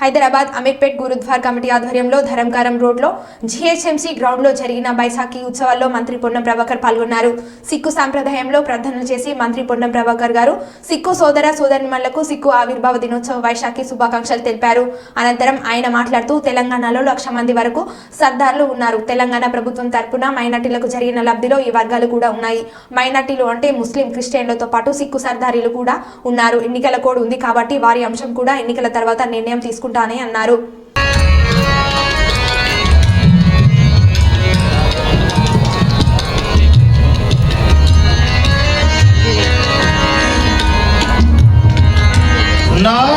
Hyderabad Ameerpet gurdwara committee ఆధ్వర్యంలో ధరంకారం రోడ్లో GHMC గ్రౌండ్లో జరిగిన బైసాఖీ ఉత్సవాల్లో మంత్రి పొన్నం ప్రభాకర్ పాల్గొన్నారు. సిక్కు సాంప్రదాయంలో ప్రార్థనలు చేసి మంత్రి పొన్నం ప్రభాకర్ గారు సిక్కు సోదర సోదరిమణులకు సిక్కు ఆవిర్భావ దినోత్సవ వైశాఖి శుభాకాంక్షలు తెలిపారు. అనంతరం ఆయన మాట్లాడుతూ తెలంగాణలో లక్ష మంది వరకు సర్దార్లు ఉన్నారు. తెలంగాణ ప్రభుత్వం తరపున మైనార్టీలకు జరిగిన లబ్ధిలో ఈ వర్గాలు కూడా ఉన్నాయి. మైనార్టీలు అంటే ముస్లిం క్రిస్టియన్లతో పాటు సిక్కు సర్దారీలు కూడా ఉన్నారు. ఎన్నికల కోడ్ ఉంది కాబట్టి వారి అంశం కూడా ఎన్నికల తర్వాత నిర్ణయం తీసుకుంటానని అన్నారు No.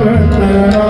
work,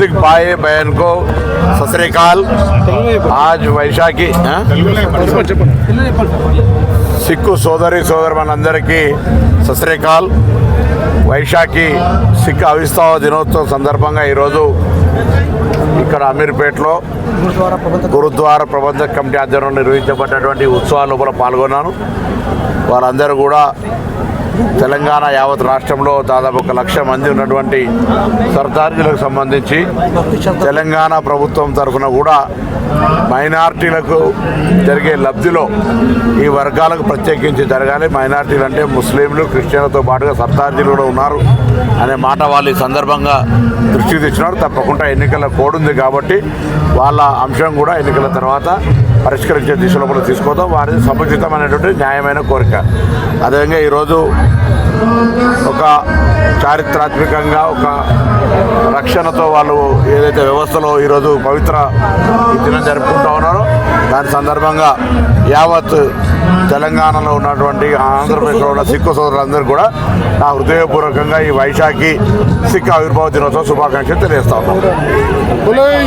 సిక్ భాయ్ బహన్ కో సస్రీకాల్ ఆజ్ వైశాఖి సిక్కు సోదరి సోదరు మనందరికీ సస్రీకాల్ వైశాఖి సిక్కు అవిస్తావ దినోత్సవం సందర్భంగా ఈరోజు ఇక్కడ అమీర్పేటలో గురుద్వార ప్రబంధ కమిటీ ఆధ్వర్యంలో నిర్వహించబడినటువంటి ఉత్సవాల లోపల పాల్గొన్నాను. వారందరూ కూడా తెలంగాణ యావత్ రాష్ట్రంలో దాదాపు ఒక లక్ష మంది ఉన్నటువంటి సర్దార్జీలకు సంబంధించి తెలంగాణ ప్రభుత్వం తరఫున కూడా మైనార్టీలకు జరిగే లబ్ధిలో ఈ వర్గాలకు ప్రత్యేకించి జరగాలి. మైనార్టీలు అంటే ముస్లింలు క్రిస్టియన్లతో పాటుగా సర్దార్జీలు కూడా ఉన్నారు అనే మాట వాళ్ళు ఈ సందర్భంగా దృష్టికి తెచ్చినారు. తప్పకుండా ఎన్నికల కోడ్ ఉంది కాబట్టి వాళ్ళ అంశం కూడా ఎన్నికల తర్వాత పరిష్కరించే దిశలో కూడా తీసుకోవడం వారిది సముచితమైనటువంటి న్యాయమైన కోరిక. అదేవిధంగా ఈరోజు ఒక చారిత్రాత్మకంగా ఒక రక్షణతో వాళ్ళు ఏదైతే వ్యవస్థలో ఈరోజు పవిత్ర ఈ దినం జరుపుకుంటూ ఉన్నారో దాని సందర్భంగా యావత్ తెలంగాణలో ఉన్నటువంటి ఆంధ్రప్రదేశ్లో ఉన్న సిక్కు సోదరులందరూ కూడా నా హృదయపూర్వకంగా ఈ వైశాఖి సిక్ ఆవిర్భావ దినోత్సవ శుభాకాంక్షలు తెలియజేస్తా ఉన్నాను